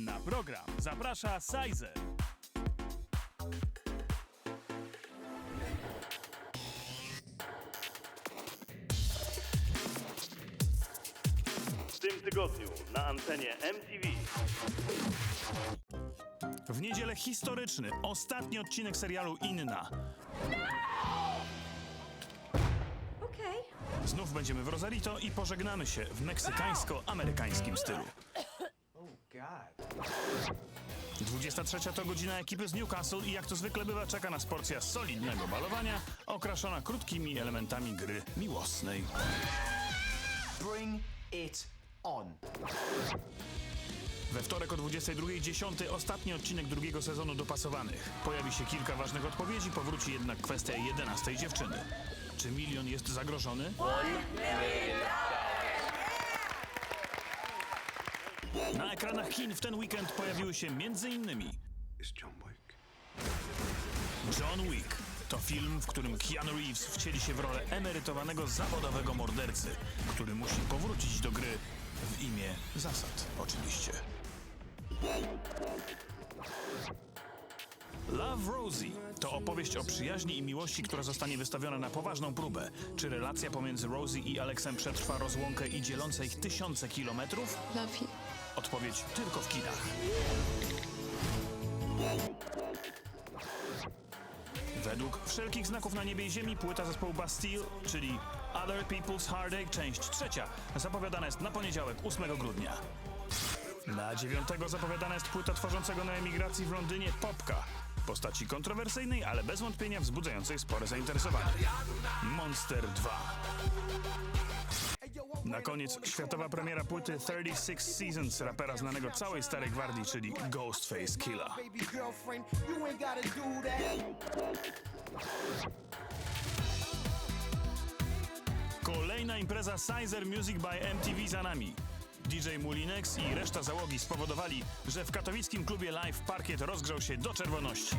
Na program zaprasza Sizer. W tym tygodniu na antenie MTV W niedzielę historyczny, ostatni odcinek serialu Inna. Okej. Znów będziemy w Rosarito i pożegnamy się w meksykańsko-amerykańskim stylu. God. 23 to godzina ekipy z Newcastle i jak to zwykle bywa czeka nas porcja solidnego balowania, okraszona krótkimi elementami gry miłosnej. Bring it on. We wtorek o 22.10 ostatni odcinek drugiego sezonu dopasowanych. Pojawi się kilka ważnych odpowiedzi, powróci jednak kwestia 11 dziewczyny. Czy milion jest zagrożony? Na ekranach kin w ten weekend pojawiły się m.in. It's John Wick. John Wick. To film, w którym Keanu Reeves wcieli się w rolę emerytowanego zawodowego mordercy, który musi powrócić do gry w imię zasad, oczywiście. Love Rosie to opowieść o przyjaźni i miłości, która zostanie wystawiona na poważną próbę. Czy relacja pomiędzy Rosie i Alexem przetrwa rozłąkę i dzielące ich tysiące kilometrów? Love you. Odpowiedź tylko w kinach. Według wszelkich znaków na niebie i ziemi płyta zespołu Bastille, czyli Other People's Heartache, część trzecia, zapowiadana jest na poniedziałek 8 grudnia. Na dziewiątego zapowiadana jest płyta tworzącego na emigracji w Londynie Popka. Postaci kontrowersyjnej, ale bez wątpienia wzbudzającej spore zainteresowanie. Monster 2. Na koniec światowa premiera płyty 36 Seasons rapera znanego całej starej gwardii, czyli Ghostface Killa. Kolejna impreza Sizer Music by MTV za nami. DJ Mulinex i reszta załogi spowodowali, że w katowickim klubie live parkiet rozgrzał się do czerwoności.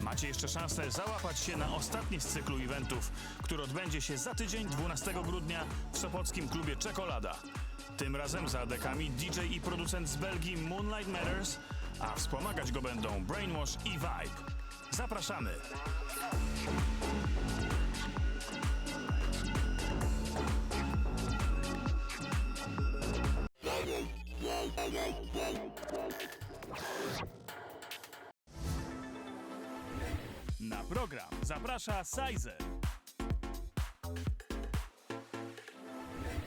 Macie jeszcze szansę załapać się na ostatni z cyklu eventów, który odbędzie się za tydzień 12 grudnia w sopockim klubie Czekolada. Tym razem za dekami DJ i producent z Belgii Moonlight Matters, a wspomagać go będą Brainwash i Vibe. Zapraszamy! Na program zaprasza Sizer.